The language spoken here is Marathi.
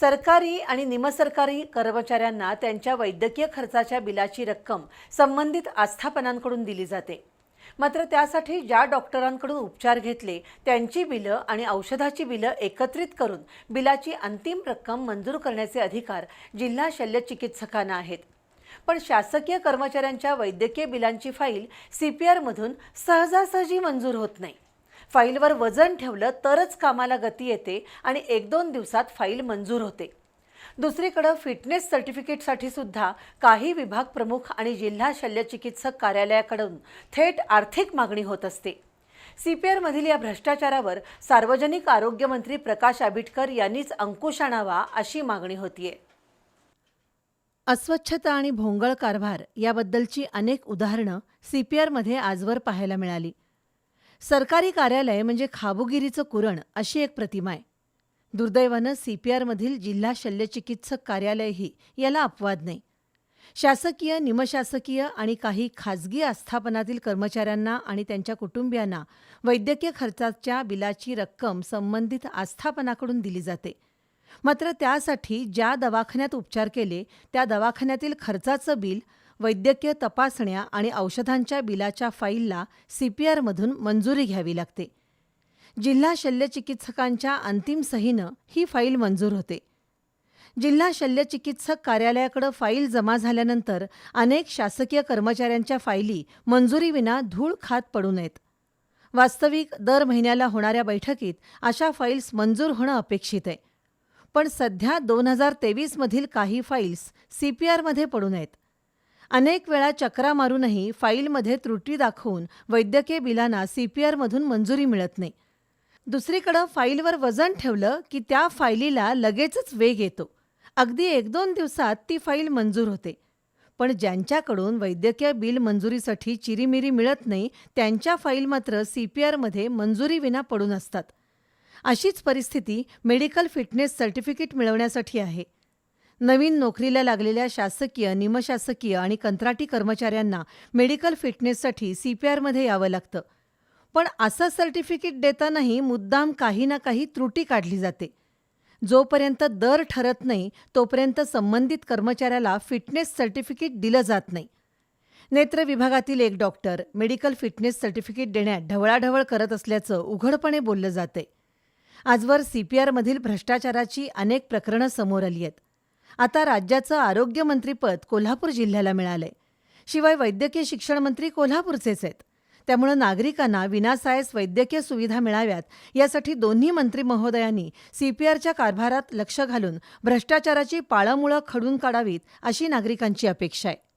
सरकारी आणि निमसरकारी कर्मचाऱ्यांना त्यांच्या वैद्यकीय खर्चाच्या बिलाची रक्कम संबंधित आस्थापनांकडून दिली जाते. मात्र त्यासाठी ज्या डॉक्टरांकडून उपचार घेतले त्यांची बिलं आणि औषधाची बिलं एकत्रित करून बिलाची अंतिम रक्कम मंजूर करण्याचे अधिकार जिल्हा शल्यचिकित्सकांना आहेत. पण शासकीय कर्मचाऱ्यांच्या वैद्यकीय बिलांची फाईल सी पी आरमधून सहजासहजी मंजूर होत नाही. फाईलवर वजन ठेवलं तरच कामाला गती येते आणि एक दोन दिवसात फाईल मंजूर होते. दुसरीकडं फिटनेस सर्टिफिकेटसाठी सुद्धा काही विभाग प्रमुख आणि जिल्हा शल्यचिकित्सक कार्यालयाकडून थेट आर्थिक मागणी होत असते. सी पी आरमधील या भ्रष्टाचारावर सार्वजनिक आरोग्यमंत्री प्रकाश आबिटकर यांनीच अंकुश आणावा अशी मागणी होतीये. अस्वच्छता आणि भोंगळ कारभार याबद्दलची अनेक उदाहरणं सी पी आरमध्ये आजवर पाहायला मिळाली. सरकारी कार्यालय म्हणजे खाबुगिरीचं कुरण अशी एक प्रतिमा आहे. दुर्दैवानं सी पी आरमधील जिल्हा शल्यचिकित्सक कार्यालयही याला अपवाद नाही. शासकीय निमशासकीय आणि काही खाजगी आस्थापनातील कर्मचाऱ्यांना आणि त्यांच्या कुटुंबियांना वैद्यकीय खर्चाच्या बिलाची रक्कम संबंधित आस्थापनाकडून दिली जाते. मात्र त्यासाठी ज्या दवाखान्यात उपचार केले त्या दवाखान्यातील खर्चाचं बिल वैद्यकीय तपासण्या आणि औषधांच्या बिलाच्या फाईलला सी पी आरमधून मंजुरी घ्यावी लागते. जिल्हा शल्यचिकित्सकांच्या अंतिम सहीनं ही फाईल मंजूर होते. जिल्हा शल्यचिकित्सक कार्यालयाकडं फाईल जमा झाल्यानंतर अनेक शासकीय कर्मचाऱ्यांच्या फाईली मंजुरीविना धूळ खात पडू नयेत. वास्तविक दर महिन्याला होणाऱ्या बैठकीत अशा फाईल्स मंजूर होणं अपेक्षित आहे. पण सध्या दोन हजार तेवीसमधील काही फाईल्स सी पी आरमध्ये पडू नयेत. अनेक वेळा चक्रा मारूनही फाईलमध्ये त्रुटी दाखवून वैद्यकीय बिलांना सी पी आरमधून मंजुरी मिळत नाही. दुसरीकडं फाईलवर वजन ठेवलं की त्या फाईलीला लगेचच वेग येतो. अगदी एक दोन दिवसात ती फाईल मंजूर होते. पण ज्यांच्याकडून वैद्यकीय बिल मंजुरीसाठी चिरीमिरी मिळत नाही त्यांच्या फाईल मात्र सी पी आरमध्ये मंजुरीविना पडून असतात. अशीच परिस्थिती मेडिकल फिटनेस सर्टिफिकेट मिळवण्यासाठी आहे. नवीन नोकरीला लागलेल्या शासकीय निमशासकीय आणि कंत्राटी कर्मचाऱ्यांना मेडिकल फिटनेससाठी सी पी आरमध्ये यावं लागतं. पण असं सर्टिफिकेट देतानाही मुद्दाम काही ना काही त्रुटी काढली जाते. जोपर्यंत दर ठरत नाही तोपर्यंत संबंधित कर्मचाऱ्याला फिटनेस सर्टिफिकेट दिलं जात नाही. नेत्र विभागातील एक डॉक्टर मेडिकल फिटनेस सर्टिफिकेट देण्यात ढवळाढवळ करत असल्याचं उघडपणे बोललं जाते आजवर सी पी आरमधील भ्रष्टाचाराची अनेक प्रकरणं समोर आली आहेत. आता राज्याचं आरोग्यमंत्रीपद कोल्हापूर जिल्ह्याला मिळालंय. शिवाय वैद्यकीय शिक्षण मंत्री कोल्हापूरचेच आहेत. त्यामुळे नागरिकांना विनासायस वैद्यकीय सुविधा मिळाव्यात यासाठी दोन्ही मंत्री महोदयांनी सीपीआरच्या कारभारात लक्ष घालून भ्रष्टाचाराची पाळंमुळं खडून काढावीत अशी नागरिकांची अपेक्षा आहे.